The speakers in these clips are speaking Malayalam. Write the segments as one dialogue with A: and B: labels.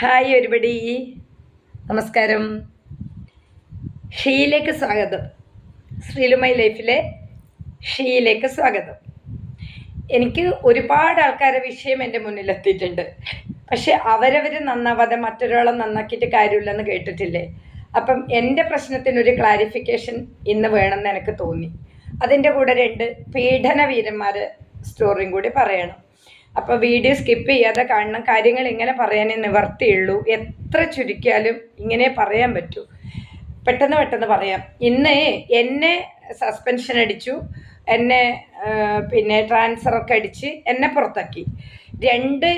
A: ഹായ് ഒരുപടി. നമസ്കാരം. ഷീയിലേക്ക് സ്വാഗതം. ശ്രീലുമൈ ലൈഫിലെ ഷീയിലേക്ക് സ്വാഗതം. എനിക്ക് ഒരുപാട് ആൾക്കാരെ വിഷയം എന്റെ മുന്നിലെത്തിയിട്ടുണ്ട്. പക്ഷെ അവരവർ നന്നാവാതെ മറ്റൊരാളെ നന്നാക്കിയിട്ട് കാര്യമില്ലെന്ന് കേട്ടിട്ടില്ലേ? അപ്പം എന്റെ പ്രശ്നത്തിനൊരു ക്ലാരിഫിക്കേഷൻ ഇന്ന് വേണമെന്ന് എനിക്ക് തോന്നി. അതിന്റെ കൂടെ രണ്ട് പീഡന വീരന്മാരെ സ്റ്റോറിയും കൂടി പറയണം. അപ്പോൾ വീഡിയോ സ്കിപ്പ് ചെയ്യാതെ കാണണം. കാര്യങ്ങൾ എങ്ങനെ പറയാനേ നിവർത്തിയുള്ളൂ. എത്ര ചുരുക്കിയാലും ഇങ്ങനെ പറയാൻ പറ്റൂ. പെട്ടെന്ന് പെട്ടെന്ന് പറയാം. ഇന്ന് എന്നെ സസ്പെൻഷൻ അടിച്ചു. എന്നെ പിന്നെ ട്രാൻസ്ഫറൊക്കെ അടിച്ച് എന്നെ പുറത്താക്കി. രണ്ട്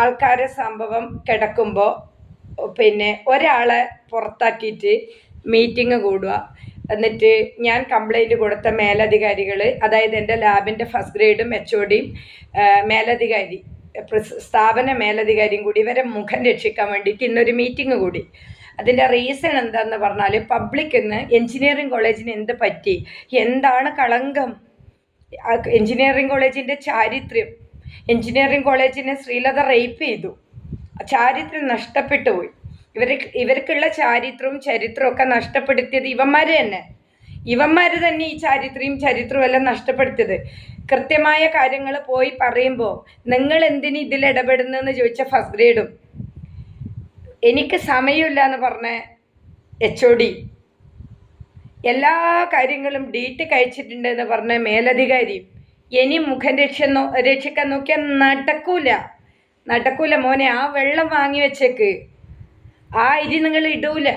A: ആൾക്കാരെ സംഭവം കിടക്കുമ്പോൾ പിന്നെ ഒരാളെ പുറത്താക്കിയിട്ട് മീറ്റിംഗ് കൂടുക. എന്നിട്ട് ഞാൻ കംപ്ലൈന്റ് കൊടുത്ത മേലധികാരികൾ അതായത് എന്റെ ലാബിന്റെ ഫസ്റ്റ് ഗ്രേഡും എച്ച് ഒ ഡിയും മേലധികാരി സ്ഥാപന മേലധികാരിയും കൂടി ഇവരെ മുഖം രക്ഷിക്കാൻ വേണ്ടിയിട്ട് ഇന്നൊരു മീറ്റിംഗ് കൂടി. അതിന്റെ റീസൺ എന്താന്ന് പറഞ്ഞാൽ പബ്ലിക് ഇന്ന് എഞ്ചിനീയറിംഗ് കോളേജിന് എന്ത് പറ്റി? എന്താണ് കളങ്കം? എഞ്ചിനീയറിംഗ് കോളേജിന്റെ ചാരിത്രം എഞ്ചിനീയറിംഗ് കോളേജിനെ ശ്രീലത റേപ്പ് ചെയ്തു. ചാരിത്രം നഷ്ടപ്പെട്ടു പോയി. ഇവർ ഇവർക്കുള്ള ചാരിത്രവും ചരിത്രവും ഒക്കെ നഷ്ടപ്പെടുത്തിയത് ഇവന്മാർ തന്നെ. ഇവന്മാർ തന്നെ ഈ ചാരിത്രയും ചരിത്രവും എല്ലാം നഷ്ടപ്പെടുത്തിയത്. കൃത്യമായ കാര്യങ്ങൾ പോയി പറയുമ്പോൾ നിങ്ങൾ എന്തിന് ഇതിൽ ഇടപെടുന്നതെന്ന് ചോദിച്ച ഫസ്റ്റ് ഗ്രേഡും എനിക്ക് സമയമില്ല എന്ന് പറഞ്ഞ എച്ച് ഒ ഡി. എല്ലാ കാര്യങ്ങളും ഡീറ്റ് കഴിച്ചിട്ടുണ്ട് എന്ന് പറഞ്ഞ മേലധികാരിയും ഇനി മുഖം രക്ഷ രക്ഷിക്കാൻ നോക്കിയാൽ നടക്കൂല. നടക്കൂല മോനെ ആ വെള്ളം വാങ്ങി വെച്ചേക്ക്. ആ അരി നിങ്ങൾ ഇടൂല.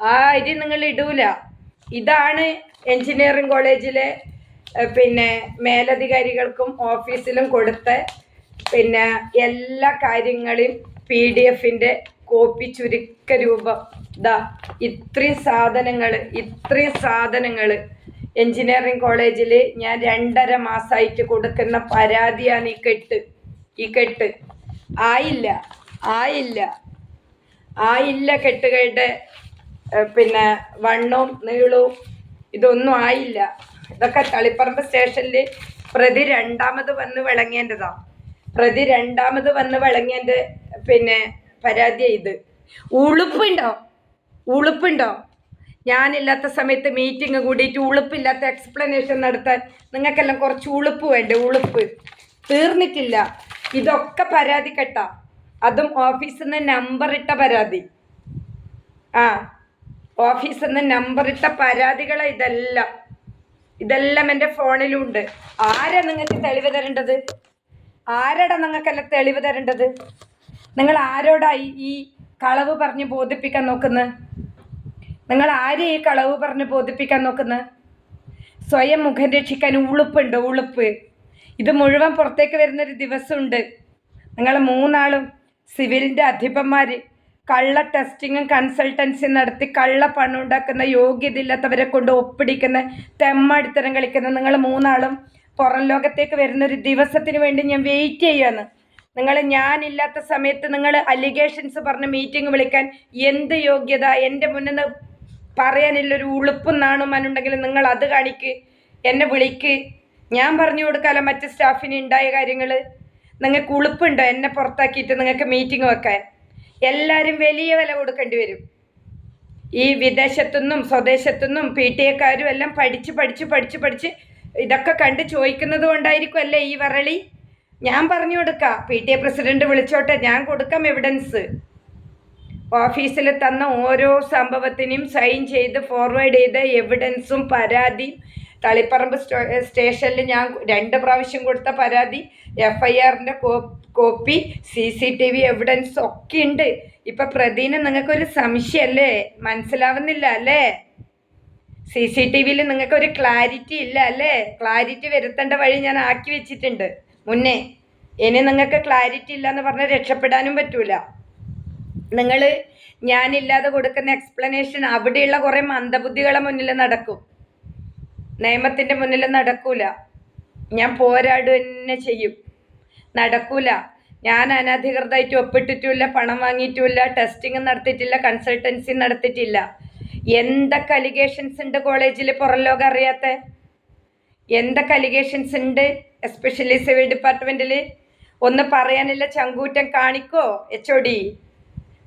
A: ആ അരി നിങ്ങൾ ഇടൂല. ഇതാണ് എഞ്ചിനീയറിംഗ് കോളേജിലെ പിന്നെ മേലധികാരികൾക്കും ഓഫീസിലും കൊടുത്ത പിന്നെ എല്ലാ കാര്യങ്ങളും പി ഡി എഫിന്റെ കോപ്പി ചുരുക്ക രൂപം. ദാ ഇത്രയും സാധനങ്ങൾ ഇത്രയും സാധനങ്ങൾ എഞ്ചിനീയറിംഗ് കോളേജിൽ ഞാൻ രണ്ടര മാസമായിട്ട് കൊടുക്കുന്ന പരാതിയാണ് ഈ കെട്ട്. ഈ കെട്ട്. ആയില്ല ആയില്ല. ആയില്ല ഇല്ല കെട്ടുകയുടെ പിന്നെ വണ്ണവും നീളവും ഇതൊന്നും ആയില്ല. ഇതൊക്കെ തളിപ്പറമ്പ് സ്റ്റേഷനിൽ പ്രതി രണ്ടാമത് വന്ന് വിളങ്ങേണ്ടതാ. പ്രതി രണ്ടാമത് വന്ന് വിളങ്ങേണ്ട പിന്നെ പരാതി ഇത്. ഉളുപ്പുണ്ടോ? ഉളുപ്പുണ്ടോ? ഞാനില്ലാത്ത സമയത്ത് മീറ്റിംഗ് കൂടിയിട്ട് ഉളുപ്പില്ലാത്ത എക്സ്പ്ലനേഷൻ നടത്താൻ നിങ്ങൾക്കെല്ലാം കുറച്ച് ഉളുപ്പ് വേണ്ടേ? ഉളുപ്പ്. തീർന്നിട്ടില്ല. ഇതൊക്കെ പരാതി അതും ഓഫീസിൽ നിന്ന് നമ്പർ ഇട്ട പരാതി. ആ ഓഫീസിൽ നിന്ന് നമ്പർ ഇട്ട പരാതികളെ ഇതെല്ലാം. ഇതെല്ലാം എന്റെ ഫോണിലുണ്ട്. ആരാ നിങ്ങൾക്ക് തെളിവ് തരേണ്ടത്? ആരടാ നിങ്ങൾക്കെല്ലാം തെളിവ് തരേണ്ടത്? നിങ്ങൾ ആരോടായി ഈ- കളവ് പറഞ്ഞ് ബോധിപ്പിക്കാൻ നോക്കുന്നത് നിങ്ങൾ ആരെ ഈ കളവ് പറഞ്ഞ് ബോധിപ്പിക്കാൻ നോക്കുന്നത് സ്വയം മുഖം രക്ഷിക്കാൻ ഉളുപ്പുണ്ട് ഉളുപ്പ്. ഇത് മുഴുവൻ പുറത്തേക്ക് വരുന്നൊരു ദിവസമുണ്ട്. നിങ്ങൾ മൂന്നാളും സിവിലിന്റെ അധിപന്മാർ കള്ള ടെസ്റ്റിങ്ങും കൺസൾട്ടൻസി നടത്തി കള്ള പണം ഉണ്ടാക്കുന്ന യോഗ്യത ഇല്ലാത്തവരെ കൊണ്ട് ഒപ്പിടിക്കുന്ന തെമ്മടിത്തരം കളിക്കുന്ന നിങ്ങൾ മൂന്നാളും പുറം ലോകത്തേക്ക് വരുന്ന ഒരു ദിവസത്തിന് വേണ്ടി ഞാൻ വെയിറ്റ് ചെയ്യാണ് നിങ്ങൾ ഞാനില്ലാത്ത സമയത്ത് നിങ്ങൾ അലിഗേഷൻസ് പറഞ്ഞ് മീറ്റിംഗ് വിളിക്കാൻ എന്ത് യോഗ്യത എന്റെ മുന്നിൽ നിന്ന് പറയാനില്ലൊരു ഉളുപ്പും നാണുമാനുണ്ടെങ്കിൽ നിങ്ങൾ അത് കാണിക്ക് എന്നെ വിളിക്ക്. ഞാൻ പറഞ്ഞു കൊടുക്കാമല്ലോ മറ്റ് സ്റ്റാഫിന് ഉണ്ടായ കാര്യങ്ങൾ നിങ്ങൾക്ക് ഉളുപ്പുണ്ടോ? എന്നെ പുറത്താക്കിയിട്ട് നിങ്ങൾക്ക് മീറ്റിംഗ് വെക്കാൻ. എല്ലാവരും വലിയ വില കൊടുക്കേണ്ടി വരും. ഈ വിദേശത്തുനിന്നും സ്വദേശത്തുനിന്നും പി ടി എക്കാരും എല്ലാം പഠിച്ച് പഠിച്ച് പഠിച്ച് പഠിച്ച് ഇതൊക്കെ കണ്ട് ചോദിക്കുന്നത് കൊണ്ടായിരിക്കും അല്ലേ ഈ വരളി ഞാൻ പറഞ്ഞു കൊടുക്കാം. പി ടി എ പ്രസിഡന്റ് വിളിച്ചോട്ടെ ഞാൻ കൊടുക്കാം എവിഡൻസ് ഓഫീസിൽ തന്ന ഓരോ സംഭവത്തിനും സൈൻ ചെയ്ത് ഫോർവേഡ് ചെയ്ത എവിഡൻസും പരാതിയും തളിപ്പറമ്പ് സ്റ്റോ- സ്റ്റേഷനിൽ ഞാൻ രണ്ട് പ്രാവശ്യം കൊടുത്ത പരാതി എഫ് ഐ ആറിന്റെ copy C C T V evidence ഒക്കെ ഉണ്ട്. ഇപ്പം പ്രതീനെ നിങ്ങൾക്കൊരു സംശയമല്ലേ മനസ്സിലാവുന്നില്ല അല്ലേ? സി സി ടി വിയിൽ നിങ്ങൾക്കൊരു ക്ലാരിറ്റി ഇല്ല അല്ലേ? ക്ലാരിറ്റി വരുത്തേണ്ട വഴി ഞാൻ ആക്കി വെച്ചിട്ടുണ്ട്. മുന്നേ ഇനി നിങ്ങൾക്ക് ക്ലാരിറ്റി ഇല്ല എന്ന് പറഞ്ഞാൽ രക്ഷപ്പെടാനും പറ്റൂല. നിങ്ങൾ ഞാനില്ലാതെ കൊടുക്കുന്ന എക്സ്പ്ലനേഷൻ അവിടെയുള്ള കുറേ മന്ദബുദ്ധികളെ മുന്നിൽ നടക്കും. നിയമത്തിന്റെ മുന്നിൽ നടക്കൂല. ഞാൻ പോരാടുക തന്നെ ചെയ്യും. നടക്കൂല. ഞാൻ അനധികൃതമായിട്ട് ഒപ്പിട്ടിട്ടുമില്ല പണം വാങ്ങിയിട്ടുമില്ല ടെസ്റ്റിംഗ് നടത്തിയിട്ടില്ല കൺസൾട്ടൻസി നടത്തിയിട്ടില്ല. എന്തൊക്കെ അലിഗേഷൻസ് ഉണ്ട് കോളേജിൽ പുറം ലോകം അറിയാത്ത? എന്തൊക്കെ അലിഗേഷൻസ് ഉണ്ട് എസ്പെഷ്യലി സിവിൽ ഡിപ്പാർട്ട്മെന്റിൽ ഒന്ന് പറയാനില്ല ചങ്കൂറ്റം കാണിക്കോ എച്ച് ഒ ഡി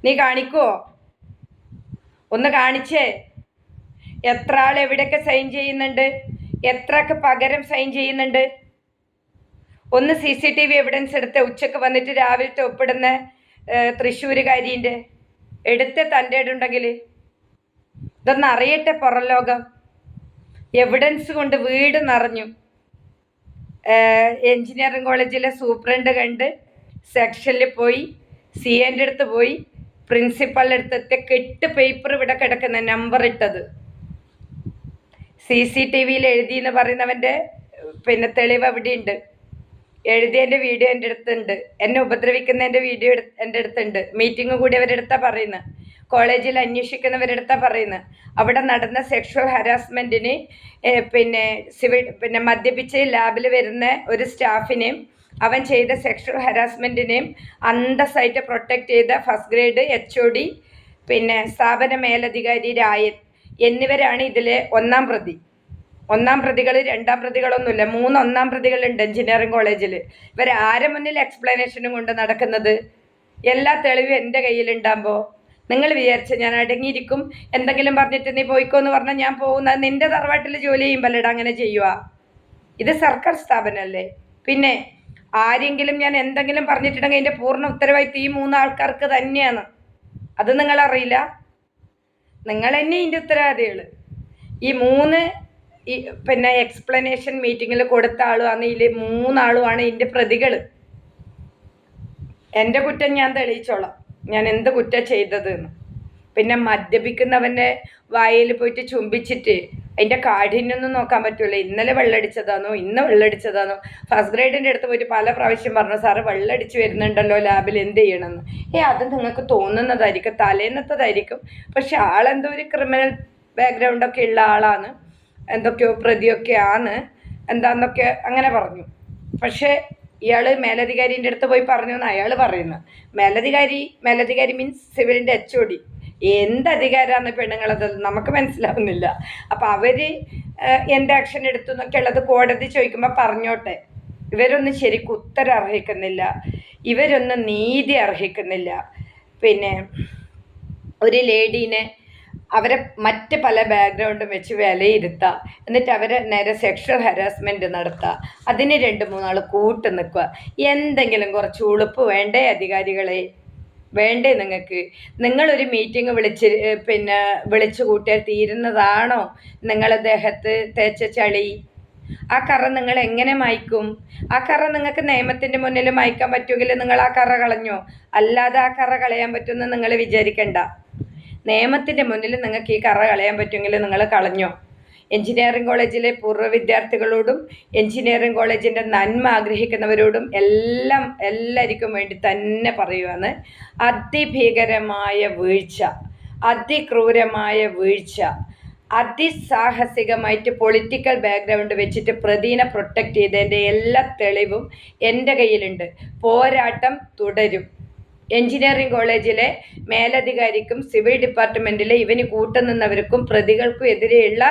A: നീ കാണിക്കോ? ഒന്ന് കാണിച്ചേ. എത്ര ആൾ എവിടെയൊക്കെ സൈൻ ചെയ്യുന്നുണ്ട്? എത്രയൊക്കെ പകരം സൈൻ ചെയ്യുന്നുണ്ട്? ഒന്ന് C C T V evidence എടുത്ത് ഉച്ചയ്ക്ക് വന്നിട്ട് രാവിലത്തെ ഒപ്പിടുന്ന തൃശ്ശൂരുകാരീന്റെ എടുത്ത് തന്റെ ഇടുണ്ടെങ്കിൽ ഇതൊന്ന് അറിയട്ടെ പുറം എവിഡൻസ് കൊണ്ട് വീട് നിറഞ്ഞു. എഞ്ചിനീയറിംഗ് കോളേജിലെ സൂപ്രണ്ട് കണ്ട് സെക്ഷനിൽ പോയി സി എന്റെ അടുത്ത് പോയി പ്രിൻസിപ്പളിന്റെ അടുത്ത് കെട്ട് പേപ്പർ ഇവിടെ കിടക്കുന്ന നമ്പർ ഇട്ടത്. സി സി ടി വിയിൽ എഴുതി എന്ന് പറയുന്നവന്റെ പിന്നെ തെളിവ് അവിടെയുണ്ട്. എഴുതിയതിന്റെ വീഡിയോ എന്റെ അടുത്തുണ്ട്. എന്നെ ഉപദ്രവിക്കുന്നതിന്റെ വീഡിയോ എന്റെ അടുത്തുണ്ട്. മീറ്റിംഗ് കൂടി അവരുടെ അടുത്താണ് പറയുന്നത് കോളേജിൽ അന്വേഷിക്കുന്നവരുടെ അടുത്താണ് പറയുന്നത് അവിടെ നടന്ന സെക്ഷൽ ഹരാസ്മെന്റിന് പിന്നെ സിവിൽ പിന്നെ മദ്യപിച്ച് ലാബിൽ വരുന്ന ഒരു സ്റ്റാഫിനെയും അവൻ ചെയ്ത സെക്ഷൽ ഹരാസ്മെന്റിനെയും അന്തസ്സായിട്ട് പ്രൊട്ടക്റ്റ് ചെയ്ത first grade H O D പിന്നെ സ്ഥാപന മേലധികാരി രായൻ എന്നിവരാണ് ഇതിലെ ഒന്നാം പ്രതി. ഒന്നാം പ്രതികൾ രണ്ടാം പ്രതികളൊന്നുമില്ല. മൂന്ന് ഒന്നാം പ്രതികളുണ്ട് എഞ്ചിനീയറിംഗ് കോളേജിൽ. ഇവർ ആരെ മുന്നിൽ എക്സ്പ്ലനേഷനും കൊണ്ട് നടക്കുന്നത്? എല്ലാ തെളിവും എന്റെ കയ്യിലുണ്ടാകുമ്പോൾ നിങ്ങൾ വിചാരിച്ച ഞാൻ അടങ്ങിയിരിക്കും. എന്തെങ്കിലും പറഞ്ഞിട്ട് നീ പോയിക്കോ എന്ന് പറഞ്ഞാൽ ഞാൻ പോകുന്നത് നിന്റെ തറവാട്ടിൽ ജോലി ചെയ്യുമ്പോഴേടാ അങ്ങനെ ചെയ്യുക ഇത് സർക്കാർ സ്ഥാപനമല്ലേ? പിന്നെ ആരെങ്കിലും ഞാൻ എന്തെങ്കിലും പറഞ്ഞിട്ടുണ്ടെങ്കിൽ അതിന്റെ പൂർണ ഉത്തരവാദിത്വം ഈ മൂന്ന് ആൾക്കാർക്ക് തന്നെയാണ്. അത് നിങ്ങളറിയില്ല? നിങ്ങൾ തന്നെ ഇതിന്റെ ഉത്തരവാദികൾ ഈ മൂന്ന് ഈ പിന്നെ എക്സ്പ്ലനേഷൻ മീറ്റിങ്ങിൽ കൊടുത്ത ആളുമാണ് ഇതിൽ മൂന്നാളുമാണ് ഇതിന്റെ പ്രതികൾ എന്റെ കുറ്റം ഞാൻ തെളിയിച്ചോളാം. ഞാൻ എന്ത് കുറ്റം ചെയ്തത് എന്ന്. പിന്നെ മദ്യപിക്കുന്നവന്റെ വായിൽ പോയിട്ട് ചുംബിച്ചിട്ട് അതിന്റെ കാഠിന്യൊന്നും നോക്കാൻ പറ്റില്ല ഇന്നലെ വെള്ളടിച്ചതാണോ ഇന്ന് വെള്ളടിച്ചതാണോ ഫസ്റ്റ് ഗ്രേഡിന്റെ അടുത്ത് പോയിട്ട് പല പ്രാവശ്യം പറഞ്ഞു സാറ് വെള്ളടിച്ച് വരുന്നുണ്ടല്ലോ ലാബിൽ എന്ത് ചെയ്യണമെന്ന്? ഏ അത് നിങ്ങൾക്ക് തോന്നുന്നതായിരിക്കും തലേന്നത്തതായിരിക്കും. പക്ഷെ ആളെന്തോ ഒരു ക്രിമിനൽ ബാക്ക്ഗ്രൗണ്ടൊക്കെ ഉള്ള ആളാണ് എന്തൊക്കെയോ പ്രതിയൊക്കെ ആണ് എന്താന്നൊക്കെ അങ്ങനെ പറഞ്ഞു. പക്ഷേ ഇയാൾ മേലധികാരിന്റെ അടുത്ത് പോയി പറഞ്ഞു എന്ന് അയാൾ പറയുന്നത്. മേലധികാരി മേലധികാരി മീൻസ് സിവിലിന്റെ എച്ച് ഒ ഡി എന്ത് അധികാരമാണ് പെണ്ണുങ്ങളത്? നമുക്ക് മനസ്സിലാവുന്നില്ല. അപ്പം അവർ എന്ത് ആക്ഷൻ എടുത്തു എന്നൊക്കെ ഉള്ളത് കോടതി ചോദിക്കുമ്പോൾ പറഞ്ഞോട്ടെ. ഇവരൊന്നും ശരിക്കും ഉത്തരം അർഹിക്കുന്നില്ല. ഇവരൊന്നും നീതി അർഹിക്കുന്നില്ല. പിന്നെ ഒരു ലേഡീനെ അവരെ മറ്റ് പല ബാക്ക്ഗ്രൗണ്ടും വെച്ച് വിലയിരുത്തുക എന്നിട്ട് അവരെ നേരെ സെക്ഷൽ ഹരാസ്മെന്റ് നടത്തുക അതിന് രണ്ട് മൂന്നാൾ കൂട്ട് നിൽക്കുക എന്തെങ്കിലും കുറച്ച് ഉളുപ്പ് വേണ്ടേ അധികാരികളെ? വേണ്ടേ നിങ്ങൾക്ക്? നിങ്ങളൊരു മീറ്റിംഗ് വിളിച്ച് പിന്നെ വിളിച്ചു കൂട്ടിയാൽ തീരുന്നതാണോ നിങ്ങളെ ദേഹത്ത് തേച്ച ചളി? ആ കറ നിങ്ങൾ എങ്ങനെ മായ്ക്കും? ആ കറ നിങ്ങൾക്ക് നിയമത്തിന്റെ മുന്നിൽ മായ്ക്കാൻ പറ്റുമെങ്കിൽ നിങ്ങൾ ആ കറ കളഞ്ഞോ? അല്ലാതെ ആ കറ കളയാൻ പറ്റുമെന്ന് നിങ്ങൾ വിചാരിക്കണ്ട. നിയമത്തിന്റെ മുന്നിൽ നിങ്ങൾക്ക് ഈ കറ കളയാൻ പറ്റുമെങ്കിൽ നിങ്ങൾ കളഞ്ഞോ? എഞ്ചിനീയറിംഗ് കോളേജിലെ പൂർവ വിദ്യാർത്ഥികളോടും എഞ്ചിനീയറിംഗ് കോളേജിന്റെ നന്മ ആഗ്രഹിക്കുന്നവരോടും എല്ലാം എല്ലാവർക്കും വേണ്ടി തന്നെ പറയുവാണ്. അതിഭീകരമായ വീഴ്ച അതിക്രൂരമായ വീഴ്ച അതിസാഹസികമായിട്ട് പൊളിറ്റിക്കൽ ബാക്ക്ഗ്രൗണ്ട് വെച്ചിട്ട് പ്രതിനെ പ്രൊട്ടക്റ്റ് ചെയ്തതിന്റെ എല്ലാ തെളിവും എന്റെ കയ്യിലുണ്ട്. പോരാട്ടം തുടരും. എഞ്ചിനീയറിംഗ് കോളേജിലെ മേലധികാരിക്കും സിവിൽ ഡിപ്പാർട്ട്മെന്റിലെ ഇവന് കൂട്ടുനിന്നവർക്കും പ്രതികൾക്കും എതിരെയുള്ള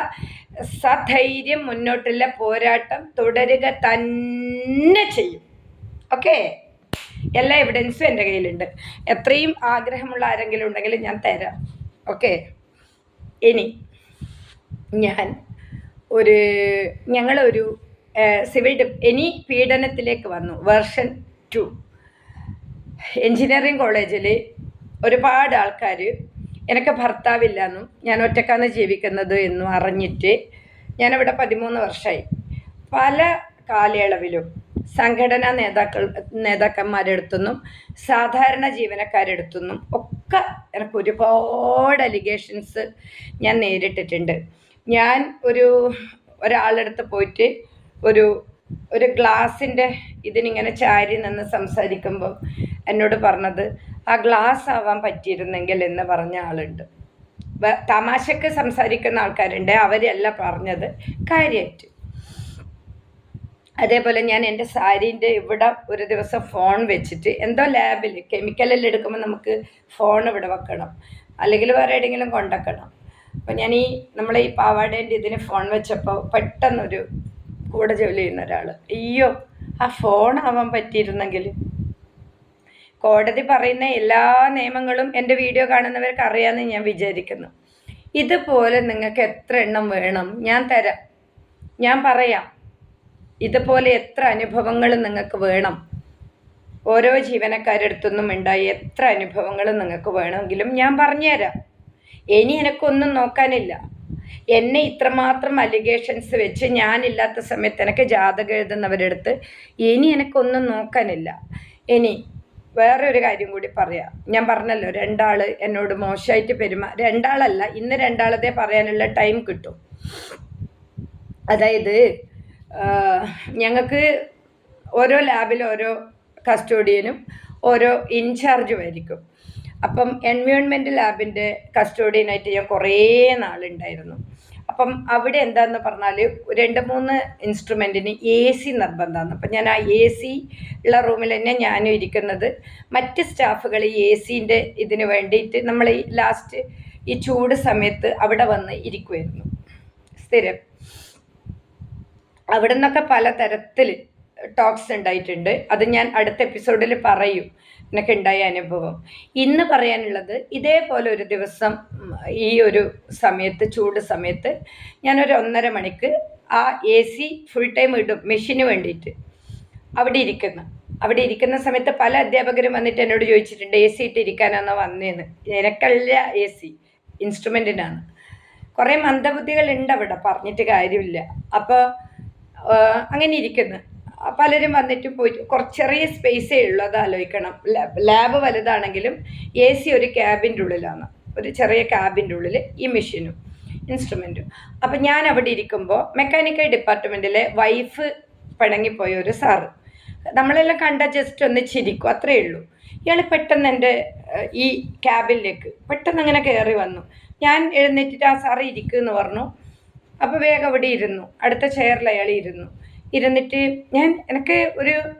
A: സധൈര്യം മുന്നോട്ടുള്ള പോരാട്ടം തുടരുക തന്നെ ചെയ്യും. ഓക്കെ എല്ലാ എവിഡൻസും എന്റെ കയ്യിലുണ്ട്. എത്രയും ആഗ്രഹമുള്ള ആരെങ്കിലും ഉണ്ടെങ്കിൽ ഞാൻ തരാം. ഓക്കെ ഇനി ഞാൻ ഒരു ഞങ്ങളൊരു സിവിൽ ഇനി പീഡനത്തിലേക്ക് വന്നു. വേർഷൻ ടു എഞ്ചിനീയറിംഗ് കോളേജിൽ ഒരുപാട് ആൾക്കാർ എനിക്ക് ഭർത്താവില്ലെന്നും ഞാൻ ഒറ്റക്കാണ് ജീവിക്കുന്നത് എന്നും അറിഞ്ഞിട്ട് ഞാനിവിടെ പതിമൂന്ന് വർഷമായി പല കാലയളവിലും സംഘടനാ നേതാക്കൾ നേതാക്കന്മാരുടെ അടുത്തുനിന്നും സാധാരണ ജീവനക്കാരുടെ അടുത്തുനിന്നും ഒക്കെ എനിക്ക് ഒരുപാട് അലിഗേഷൻസ് ഞാൻ നേരിട്ടിട്ടുണ്ട്. ഞാൻ ഒരു ഒരാളുടെ അടുത്ത് പോയിട്ട് ഒരു ഒരു ഗ്ലാസിന്റെ ഇതിനിങ്ങനെ ചാരി നിന്ന് സംസാരിക്കുമ്പോൾ എന്നോട് പറഞ്ഞത് ആ ഗ്ലാസ് ആവാൻ പറ്റിയിരുന്നെങ്കിൽ എന്ന് പറഞ്ഞ ആളുണ്ട്. തമാശക്ക് സംസാരിക്കുന്ന ആൾക്കാരുണ്ട്. അവരല്ല പറഞ്ഞത്. കാര്യമായിട്ട് അതേപോലെ ഞാൻ എന്റെ സാരീന്റെ ഇവിടെ ഒരു ദിവസം ഫോൺ വെച്ചിട്ട് എന്തോ ലാബിൽ കെമിക്കലെല്ലാം എടുക്കുമ്പോൾ നമുക്ക് ഫോൺ ഇവിടെ വെക്കണം. അല്ലെങ്കിൽ വേറെ എവിടെയെങ്കിലും കൊണ്ടുവെക്കണം അപ്പം ഞാൻ ഈ നമ്മളെ ഈ പാവാടേന്റെ ഇതിന് ഫോൺ വെച്ചപ്പോൾ പെട്ടെന്നൊരു കൂടെ ജോലി ചെയ്യുന്ന ഒരാൾ അയ്യോ ആ ഫോൺ ആവാൻ പറ്റിയിരുന്നെങ്കിൽ കോടതി പറയുന്ന എല്ലാ നിയമങ്ങളും എന്റെ വീഡിയോ കാണുന്നവർക്ക് അറിയാമെന്ന് ഞാൻ വിചാരിക്കുന്നു. ഇതുപോലെ നിങ്ങൾക്ക് എത്ര എണ്ണം വേണം? ഞാൻ തരാം. ഞാൻ പറയാം. ഇതുപോലെ എത്ര അനുഭവങ്ങൾ നിങ്ങൾക്ക് വേണം? ഓരോ ജീവനക്കാരടുത്തൊന്നും ഉണ്ടായി എത്ര അനുഭവങ്ങൾ നിങ്ങൾക്ക് വേണമെങ്കിലും ഞാൻ പറഞ്ഞുതരാം. ഇനി എനിക്കൊന്നും നോക്കാനില്ല. എന്നെ ഇത്രമാത്രം അലിഗേഷൻസ് വെച്ച് ഞാനില്ലാത്ത സമയത്ത് എനിക്ക് ജാതകം എഴുതുന്നവരെടുത്ത് ഇനി എനിക്കൊന്നും നോക്കാനില്ല. ഇനി വേറെ ഒരു കാര്യം കൂടി പറയാം. ഞാൻ പറഞ്ഞല്ലോ രണ്ടാൾ എന്നോട് മോശമായിട്ട് പെരുമാ രണ്ടാളല്ല ഇന്ന് രണ്ടാളത്തെ പറയാനുള്ള ടൈം കിട്ടും. അതായത് ഞങ്ങൾക്ക് ഓരോ ലാബിൽ ഓരോ കസ്റ്റോഡിയനും ഓരോ ഇൻചാർജും ആയിരിക്കും. അപ്പം എൻവയോൺമെന്റ് ലാബിന്റെ കസ്റ്റോഡിയനായിട്ട് ഞാൻ കുറേ നാളുണ്ടായിരുന്നു. അപ്പം അവിടെ എന്താന്ന് പറഞ്ഞാൽ രണ്ട് മൂന്ന് ഇൻസ്ട്രുമെന്റിന് എ സി നിർബന്ധമാണ്. അപ്പം ഞാൻ ആ എ സി ഉള്ള റൂമിൽ തന്നെ ഞാനും ഇരിക്കുന്നത്. മറ്റ് സ്റ്റാഫുകൾ എ സീന്റെ ഇതിന് വേണ്ടിയിട്ട് നമ്മൾ ഈ ലാസ്റ്റ് ഈ ചൂട് സമയത്ത് അവിടെ വന്ന് ഇരിക്കുമായിരുന്നു സ്ഥിരം. അവിടെ നിന്നൊക്കെ പലതരത്തിൽ ടോക്സ് ഉണ്ടായിട്ടുണ്ട്. അത് ഞാൻ അടുത്ത എപ്പിസോഡിൽ പറയും. എനിക്ക് ഉണ്ടായ അനുഭവം. ഇന്ന് പറയാനുള്ളത് ഇതേപോലെ ഒരു ദിവസം ഈ ഒരു സമയത്ത് ചൂട് സമയത്ത് ഞാനൊരു ഒന്നര മണിക്ക് ആ എ സി ഫുൾ ടൈം ഇടും മെഷീന് വേണ്ടിയിട്ട്. അവിടെ ഇരിക്കുന്ന. അവിടെ ഇരിക്കുന്ന സമയത്ത് പല അധ്യാപകരും വന്നിട്ട് എന്നോട് ചോദിച്ചിട്ടുണ്ട് എ സി ഇട്ടിരിക്കാനാണോ വന്നേന്ന്? എനക്കല്ല എ സി ഇൻസ്ട്രുമെന്റിനാണ് കുറേ മന്ദബുദ്ധികളുണ്ട് അവിടെ പറഞ്ഞിട്ട് കാര്യമില്ല. അപ്പോൾ അങ്ങനെ ഇരിക്കുന്നു. പലരും വന്നിട്ടും പോയിട്ട് കുറച്ച് ചെറിയ സ്പേസേ ഉള്ളൂ അത് ആലോചിക്കണം. ലാബ് വലുതാണെങ്കിലും എ സി ഒരു ക്യാബിന്റെ ഉള്ളിലാണ്. ഒരു ചെറിയ ക്യാബിന്റെ ഉള്ളിൽ ഈ മെഷീനും ഇൻസ്ട്രുമെന്റും അപ്പം ഞാൻ അവിടെ ഇരിക്കുമ്പോൾ മെക്കാനിക്കൽ ഡിപ്പാർട്ട്മെന്റിലെ വൈഫ് പിണങ്ങിപ്പോയ ഒരു സാറ് നമ്മളെല്ലാം കണ്ട ജസ്റ്റ് ഒന്ന് ചിരിക്കും അത്രയേ ഉള്ളൂ. ഇയാൾ പെട്ടെന്ന് എന്റെ ഈ ക്യാബിലേക്ക് പെട്ടെന്ന് അങ്ങനെ കയറി വന്നു. ഞാൻ എഴുന്നേറ്റിട്ട് ആ സാറ് ഇരിക്കുമെന്ന് പറഞ്ഞു. അപ്പോൾ വേഗം അവിടെ ഇരുന്നു. അടുത്ത ചെയറിൽ അയാൾ ഇരുന്നു. ഇരുന്നിട്ട് ഞാൻ എനിക്ക് ഒരു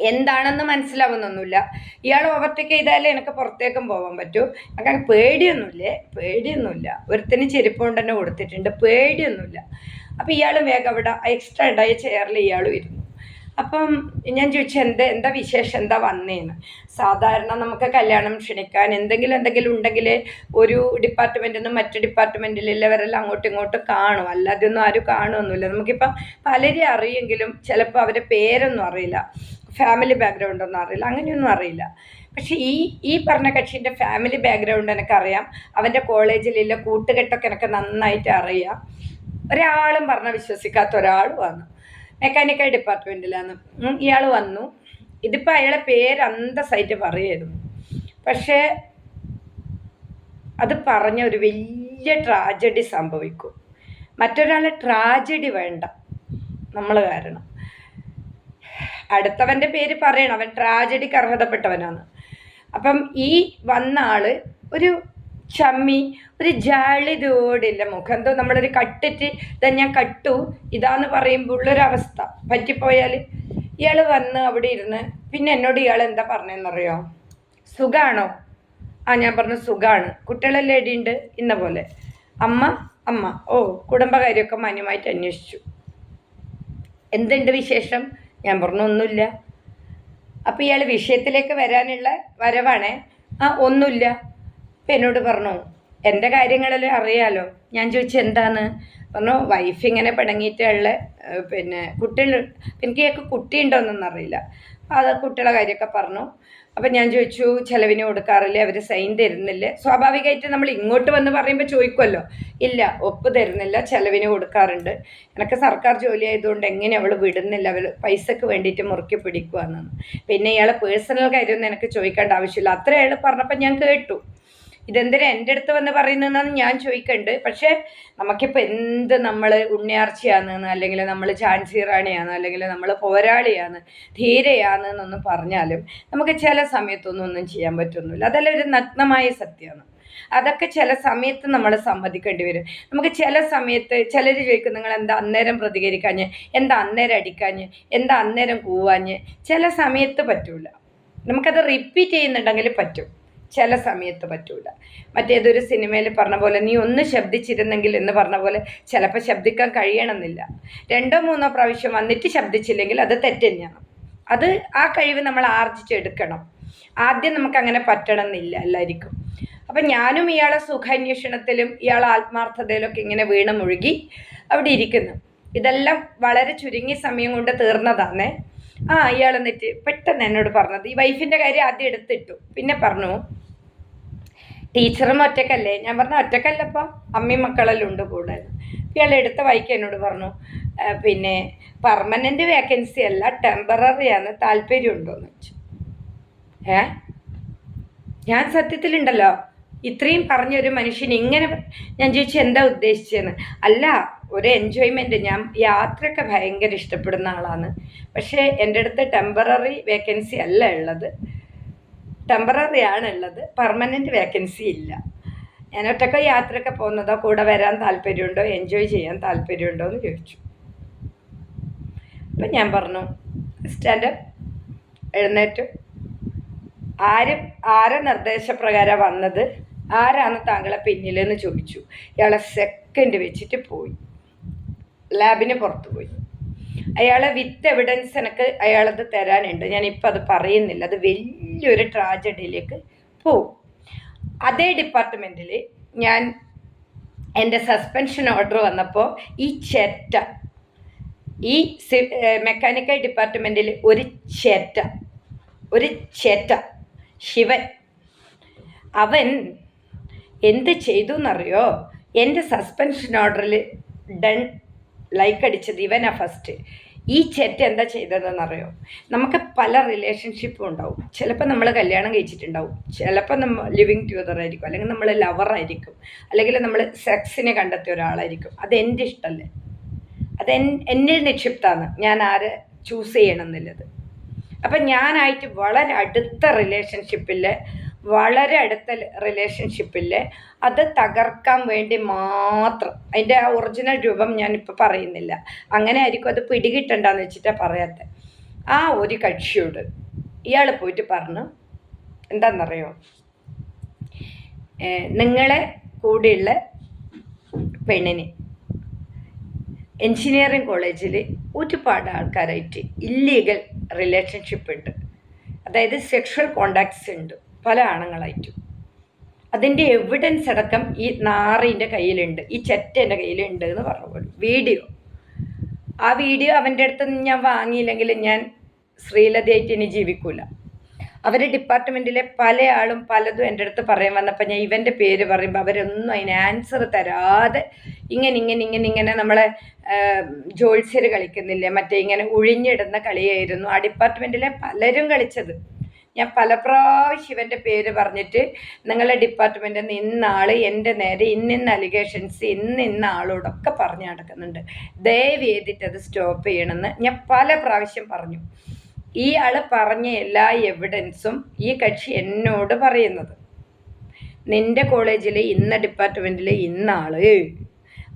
A: എന്താണെന്ന് മനസ്സിലാവുന്നൊന്നുമില്ല. ഇയാൾ ഓവർടേക്ക് ചെയ്താലേ എനിക്ക് പുറത്തേക്കും പോകാൻ പറ്റൂ. അങ്ങനെ പേടിയൊന്നുമില്ലേ? പേടിയൊന്നുമില്ല. ഒരുത്തിന് ചെരുപ്പ് കൊണ്ട് തന്നെ കൊടുത്തിട്ടുണ്ട്. പേടിയൊന്നുമില്ല. അപ്പോൾ ഇയാൾ വേഗം അവിടെ എക്സ്ട്രാ ഉണ്ടായ ചെയറിൽ ഇയാളും ഇരുന്നു. അപ്പം ഞാൻ ചോദിച്ചു എന്താ എന്താ വിശേഷം? എന്താ വന്നേന്ന്? സാധാരണ നമുക്ക് കല്യാണം ക്ഷണിക്കാൻ എന്തെങ്കിലും എന്തെങ്കിലും ഉണ്ടെങ്കിൽ ഒരു ഡിപ്പാർട്ട്മെന്റിൽ നിന്ന് മറ്റു ഡിപ്പാർട്ട്മെന്റിലുള്ളവരെല്ലാം അങ്ങോട്ടും ഇങ്ങോട്ടും കാണും. അല്ലാതെ ഒന്നും ആരും കാണുമൊന്നുമില്ല നമുക്കിപ്പം പലരും അറിയെങ്കിലും ചിലപ്പോൾ അവരെ പേരൊന്നും അറിയില്ല. ഫാമിലി ബാക്ക്ഗ്രൗണ്ട് ഒന്നും അറിയില്ല. അങ്ങനെയൊന്നും അറിയില്ല. പക്ഷേ ഈ ഈ പറഞ്ഞ കക്ഷീന്റെ ഫാമിലി ബാക്ക്ഗ്രൗണ്ട് എനിക്കറിയാം. അവന്റെ കോളേജിലുള്ള കൂട്ടുകെട്ടൊക്കെ എനിക്ക് നന്നായിട്ട് അറിയാം. ഒരാളും പറഞ്ഞാൽ വിശ്വസിക്കാത്ത ഒരാളും വന്നു. മെക്കാനിക്കൽ ഡിപ്പാർട്ട്മെന്റിലാണ് ഇയാൾ വന്നു. ഇതിപ്പോൾ അയാളെ പേര് സൈറ്റ് പറയായിരുന്നു പക്ഷേ അത് പറഞ്ഞ ഒരു വലിയ ട്രാജഡി സംഭവിക്കും. മറ്റൊരാളെ ട്രാജഡി വേണ്ട. നമ്മൾ കാരണം. അടുത്തവന്റെ പേര് പറയണം. അവൻ ട്രാജഡിക്ക് അർഹതപ്പെട്ടവനാണ്. അപ്പം ഈ വന്ന ആൾ ഒരു ചമ്മി ഒരു ജാളിതോടില്ല മുഖം എന്തോ നമ്മളൊരു കട്ടിട്ട് ഇതാ ഞാൻ കട്ടു. ഇതാന്ന് പറയുമ്പോൾ ഉള്ളൊരവസ്ഥ പറ്റിപ്പോയാൽ ഇയാൾ വന്ന് അവിടെ ഇരുന്ന് പിന്നെ എന്നോട് ഇയാൾ എന്താ പറഞ്ഞതെന്നറിയോ സുഖാണോ? ആ ഞാൻ പറഞ്ഞു സുഖാണ്. കുട്ടികളെല്ലാം എടിയുണ്ട് ഇന്ന പോലെ. അമ്മ അമ്മ. ഓ കുടുംബകാര്യമൊക്കെ മാന്യമായിട്ട് അന്വേഷിച്ചു. എന്തുണ്ട് വിശേഷം? ഞാൻ പറഞ്ഞു ഒന്നുമില്ല. അപ്പോൾ ഇയാൾ വിഷയത്തിലേക്ക് വരാനുള്ള വരവാണേ. ആ ഒന്നുമില്ല. അപ്പം എന്നോട് പറഞ്ഞു എന്റെ കാര്യങ്ങളെല്ലാം അറിയാലോ? ഞാൻ ചോദിച്ചു എന്താണ്? പറഞ്ഞു വൈഫ് ഇങ്ങനെ പിണങ്ങിയിട്ടുള്ള പിന്നെ കുട്ടികൾ എനിക്ക് കുട്ടിയുണ്ടോയെന്നൊന്നും അറിയില്ല. അത് കുട്ടികളെ കാര്യമൊക്കെ പറഞ്ഞു. അപ്പം ഞാൻ ചോദിച്ചു ചിലവിന് കൊടുക്കാറില്ലേ? അവർ സൈൻ തരുന്നില്ലേ. സ്വാഭാവികമായിട്ട് നമ്മൾ ഇങ്ങോട്ട് വന്ന് പറയുമ്പോൾ ചോദിക്കുമല്ലോ ഇല്ല ഒപ്പ് തരുന്നില്ല ചിലവിന് കൊടുക്കാറുണ്ട്. എനിക്ക് സർക്കാർ ജോലി ആയതുകൊണ്ട് എങ്ങനെ അവൾ വിടുന്നില്ല? അവൾ പൈസക്ക് വേണ്ടിയിട്ട് മുറുക്കി പിടിക്കുകയെന്നു പിന്നെ ഇയാളെ പേഴ്സണൽ കാര്യമൊന്നും എനിക്ക് ചോദിക്കേണ്ട ആവശ്യമില്ല. അത്ര അയാൾ പറഞ്ഞപ്പോൾ ഞാൻ കേട്ടു. ഇതെന്തിനാ എന്റെ അടുത്ത് വന്ന് പറയുന്നതെന്നാണ് ഞാൻ ചോദിക്കണ്ട്. പക്ഷേ നമുക്കിപ്പോൾ എന്ത് നമ്മൾ ഉണ്ണിയാർച്ചയാണെന്ന് അല്ലെങ്കിൽ നമ്മൾ ഝാൻസി റാണിയാണ് അല്ലെങ്കിൽ നമ്മൾ പോരാളിയാണ് ധീരയാണ് പറഞ്ഞാലും നമുക്ക് ചില സമയത്തൊന്നും ഒന്നും ചെയ്യാൻ പറ്റുന്നില്ല അതെല്ലാം ഒരു നഗ്നമായ സത്യമാണ് അതൊക്കെ ചില സമയത്ത് നമ്മൾ സമ്മതിക്കേണ്ടി വരും. നമുക്ക് ചില സമയത്ത് ചിലർ ചോദിക്കും നിങ്ങൾ എന്താ അന്നേരം പ്രതികരിക്കാഞ്ഞ്? എന്താ അന്നേരം അടിക്കാഞ്ഞ്? എന്താ അന്നേരം കൂവാഞ്ഞ്? ചില സമയത്ത് പറ്റൂല. നമുക്കത് റിപ്പീറ്റ് ചെയ്യുന്നുണ്ടെങ്കിൽ പറ്റും. ചില സമയത്ത് പറ്റൂല. മറ്റേതൊരു സിനിമയിൽ പറഞ്ഞ പോലെ നീ ഒന്ന് ശബ്ദിച്ചിരുന്നെങ്കിൽ എന്ന് പറഞ്ഞ പോലെ ചിലപ്പോൾ ശബ്ദിക്കാൻ കഴിയണമെന്നില്ല. രണ്ടോ മൂന്നോ പ്രാവശ്യം വന്നിട്ട് ശബ്ദിച്ചില്ലെങ്കിൽ അത് തെറ്റന്നെയാണ് അത് ആ കഴിവ് നമ്മൾ ആർജിച്ചെടുക്കണം ആദ്യം നമുക്ക് അങ്ങനെ പറ്റണം എന്നില്ല എല്ലാവർക്കും അപ്പം ഞാനും ഇയാളെ സുഖാന്വേഷണത്തിലും ഇയാളെ ആത്മാർത്ഥതയിലും ഒക്കെ ഇങ്ങനെ വീണ് മുഴുകി അവിടെ ഇരിക്കുന്നു. ഇതെല്ലാം വളരെ ചുരുങ്ങിയ സമയം കൊണ്ട് തീർന്നതാണേ. ആ ഇയാൾ എന്നിട്ട് പെട്ടെന്ന് എന്നോട് പറഞ്ഞത് ഈ വൈഫിന്റെ കാര്യം ആദ്യം എടുത്തിട്ടു. പിന്നെ പറഞ്ഞു ടീച്ചറും ഒറ്റക്കല്ലേ? ഞാൻ പറഞ്ഞു ഒറ്റക്കല്ലപ്പോൾ അമ്മയും മക്കളെല്ലാം ഉണ്ട് കൂടെ. ഇയാൾ എടുത്ത വൈക്ക് എന്നോട് പറഞ്ഞു പിന്നെ പെർമനന്റ് വേക്കൻസി അല്ല ടെമ്പററി ആണ് താല്പര്യം ഉണ്ടോയെന്ന് വെച്ചു ഏ? ഞാൻ സത്യത്തിലുണ്ടല്ലോ. ഇത്രയും പറഞ്ഞൊരു മനുഷ്യൻ ഇങ്ങനെ ഞാൻ ചോദിച്ചു എന്താ ഉദ്ദേശിച്ചതെന്ന് അല്ല ഒരു എൻജോയ്മെന്റ് ഞാൻ യാത്രയൊക്കെ ഭയങ്കര ഇഷ്ടപ്പെടുന്ന ആളാണ്. പക്ഷേ എന്റെ അടുത്ത് ടെമ്പററി വേക്കൻസി അല്ല ഉള്ളത്. ടെമ്പററി ആണ് ഉള്ളത്. പെർമനന്റ് വേക്കൻസി ഇല്ല. ഞാൻ ഒറ്റക്ക യാത്രയൊക്കെ പോകുന്നതോ കൂടെ വരാൻ താല്പര്യമുണ്ടോ? എൻജോയ് ചെയ്യാൻ താല്പര്യമുണ്ടോ എന്ന് ചോദിച്ചു. അപ്പം ഞാൻ പറഞ്ഞു സ്റ്റാൻഡപ്പ് എഴുന്നേറ്റ്. ആര് ആരെ നിർദ്ദേശപ്രകാരം വന്നത്? ആരാണ് താങ്കളെ പിന്നിലെന്ന് ചോദിച്ചു. ഇയാളെ സെക്കൻഡ് വെച്ചിട്ട് പോയി. ലാബിന് പുറത്ത് പോയി. അയാളെ വിത്ത് എവിഡൻസ് എനിക്ക് അയാളത് തരാനുണ്ട്. ഞാനിപ്പോൾ അത് പറയുന്നില്ല. അത് വലിയൊരു ട്രാജഡിയിലേക്ക് പോകും. അതേ ഡിപ്പാർട്ട്മെന്റിൽ ഞാൻ എന്റെ സസ്പെൻഷൻ ഓർഡർ വന്നപ്പോൾ ഈ ചെറ്റ ഈ മെക്കാനിക്കൽ ഡിപ്പാർട്ട്മെന്റിൽ ഒരു ചെറ്റ ഒരു ചേറ്റ ശിവൻ അവൻ എന്ത് ചെയ്തു എന്നറിയോ എന്റെ സസ്പെൻഷൻ ഓർഡറിൽ ഡൺ ലൈക്ക് അടിച്ചത്. ഇവനാ ഫസ്റ്റ് ഈ ചെറ്റ് എന്താ ചെയ്തതെന്നറിയോ? നമുക്ക് പല റിലേഷൻഷിപ്പും ഉണ്ടാവും. ചിലപ്പോൾ നമ്മൾ കല്യാണം കഴിച്ചിട്ടുണ്ടാവും. ചിലപ്പോൾ നമ്മൾ ലിവിങ് ട്യൂതർ ആയിരിക്കും. അല്ലെങ്കിൽ നമ്മൾ ലവർ ആയിരിക്കും. അല്ലെങ്കിൽ നമ്മൾ സെക്സിനെ കണ്ടെത്തിയ ഒരാളായിരിക്കും. അത് എന്റെ ഇഷ്ടമല്ലേ. അത് എന്നിൽ നിക്ഷിപ്തമാണ്. ഞാൻ ആരെ ചൂസ് ചെയ്യണം എന്നുള്ളത്. അപ്പം ഞാനായിട്ട് വളരെ അടുത്ത റിലേഷൻഷിപ്പിൽ വളരെ അടുത്ത റിലേഷൻഷിപ്പിൽ അത് തകർക്കാൻ വേണ്ടി മാത്രം. അതിന്റെ ആ ഒറിജിനൽ രൂപം ഞാനിപ്പോൾ പറയുന്നില്ല. അങ്ങനെ ആയിരിക്കും അത് പിടികിട്ടണ്ടെന്ന് വെച്ചിട്ടാണ് പറയാത്ത. ആ ഒരു കക്ഷിയോട് ഇയാൾ പോയിട്ട് പറഞ്ഞു എന്താണെന്നറിയോ നിങ്ങളെ കൂടെയുള്ള പെണ്ണിന് എൻജിനീയറിംഗ് കോളേജിൽ ഒരുപാട് ആൾക്കാരായിട്ട് ഇല്ലീഗൽ റിലേഷൻഷിപ്പ് ഉണ്ട്. അതായത് സെക്ഷൽ കോണ്ടാക്ട്സ് ഉണ്ട്. പല ആണുങ്ങളായിട്ടും. അതിന്റെ എവിഡൻസ് അടക്കം ഈ നാറിന്റെ കയ്യിലുണ്ട് ഈ ചെറ്റന്റെ കയ്യിലുണ്ട് എന്ന് പറഞ്ഞു പോലും വീഡിയോ. ആ വീഡിയോ അവന്റെ അടുത്ത് നിന്ന് ഞാൻ വാങ്ങിയില്ലെങ്കിൽ ഞാൻ ശ്രീലതയായിട്ട് ഇനി ജീവിക്കൂല. അവരുടെ ഡിപ്പാർട്ട്മെന്റിലെ പല ആളും പലതും എന്റെ അടുത്ത് പറയാൻ വന്നപ്പോൾ ഞാൻ ഇവന്റെ പേര് പറയുമ്പോൾ അവരൊന്നും അതിന് ആൻസർ തരാതെ ഇങ്ങനെ ഇങ്ങനെ ഇങ്ങനെ ഇങ്ങനെ നമ്മളെ ജോത്സ്യർ കളിക്കുന്നില്ലേ? മറ്റേ ഇങ്ങനെ ഉഴിഞ്ഞിടുന്ന കളിയായിരുന്നു ആ ഡിപ്പാർട്ട്മെന്റിലെ പലരും കളിച്ചത്. ഞാൻ പല പ്രാവശ്യം പേര് പറഞ്ഞിട്ട് നിങ്ങളുടെ ഡിപ്പാർട്ട്മെന്റിൽ നിന്ന് ഇന്നാൾ എന്റെ നേരെ ഇന്നിന്ന അലിഗേഷൻസ് ഇന്ന് ഇന്ന ആളോടൊക്കെ പറഞ്ഞു നടക്കുന്നുണ്ട്. ദയവ് ചെയ്തിട്ട് അത് സ്റ്റോപ്പ് ചെയ്യണമെന്ന് ഞാൻ പല പ്രാവശ്യം പറഞ്ഞു. ഈ ആൾ പറഞ്ഞ എല്ലാ എവിഡൻസും ഈ കക്ഷി എന്നോട് പറയുന്നത്. നിന്റെ കോളേജിലെ ഇന്ന ഡിപ്പാർട്ട്മെന്റിലെ ഇന്നാൾ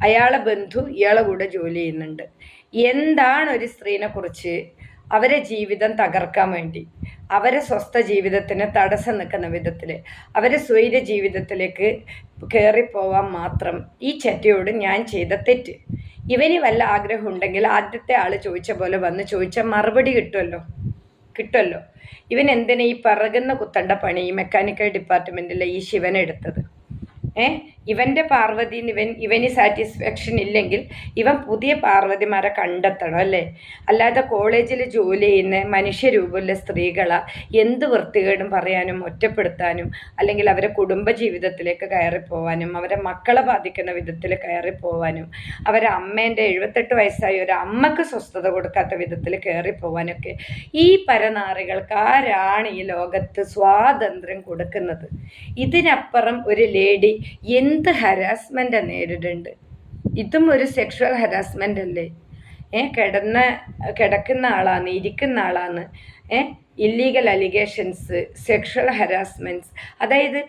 A: അയാളെ ബന്ധു ഇയാളെ കൂടെ ജോലി ചെയ്യുന്നുണ്ട്. എന്താണ് ഒരു സ്ത്രീനെ കുറിച്ച് അവരെ ജീവിതം തകർക്കാൻ വേണ്ടി? അവരെ സ്വസ്ഥ ജീവിതത്തിന് തടസ്സം നിൽക്കുന്ന വിധത്തിൽ അവരെ സ്വൈര ജീവിതത്തിലേക്ക് കയറിപ്പോവാൻ മാത്രം ഈ ചെറ്റയോട് ഞാൻ ചെയ്ത തെറ്റ്. ഇവന് വല്ല ആഗ്രഹം ഉണ്ടെങ്കിൽ ആദ്യത്തെ ആൾ ചോദിച്ച പോലെ വന്ന് ചോദിച്ചാൽ മറുപടി കിട്ടുമല്ലോ കിട്ടുമല്ലോ ഇവൻ എന്തിനാ ഈ പറകുന്ന കുത്തണ്ട പണി മെക്കാനിക്കൽ ഡിപ്പാർട്ട്മെന്റിലെ ഈ ശിവൻ എടുത്തത്? ഏ? ഇവന്റെ പാർവതി ഇവൻ ഇവന് സാറ്റിസ്ഫാക്ഷൻ ഇല്ലെങ്കിൽ ഇവൻ പുതിയ പാർവതിമാരെ കണ്ടെത്തണം അല്ലേ? അല്ലാതെ കോളേജിൽ ജോലി ചെയ്യുന്ന മനുഷ്യരൂപമുള്ള സ്ത്രീകളെ എന്ത് വൃത്തികേടും പറയാനും ഒറ്റപ്പെടുത്താനും അല്ലെങ്കിൽ അവരെ കുടുംബ ജീവിതത്തിലേക്ക് കയറിപ്പോവാനും അവരെ മക്കളെ ബാധിക്കുന്ന വിധത്തിൽ കയറിപ്പോവാനും അവരെ അമ്മേന്റെ എഴുപത്തെട്ട് വയസ്സായ ഒരു അമ്മയ്ക്ക് സ്വസ്ഥത കൊടുക്കാത്ത വിധത്തിൽ കയറിപ്പോവാനൊക്കെ ഈ പരനാറികൾക്ക് ആരാണ് ഈ ലോകത്ത് സ്വാതന്ത്ര്യം കൊടുക്കുന്നത്? ഇതിനപ്പുറം ഒരു ലേഡി എന്ത് ഹരാസ്മെന്റാണ് നേരിടുന്നുണ്ട് ഇതും ഒരു സെക്ഷൽ ഹരാസ്മെന്റ് അല്ലേ? ഏ കിടന്ന കിടക്കുന്ന ആളാണ് ഇരിക്കുന്ന ആളാണ് ഏ ഇല്ലീഗൽ അലിഗേഷൻസ് സെക്ഷൽ ഹരാസ്മെന്റ്സ് അതായത്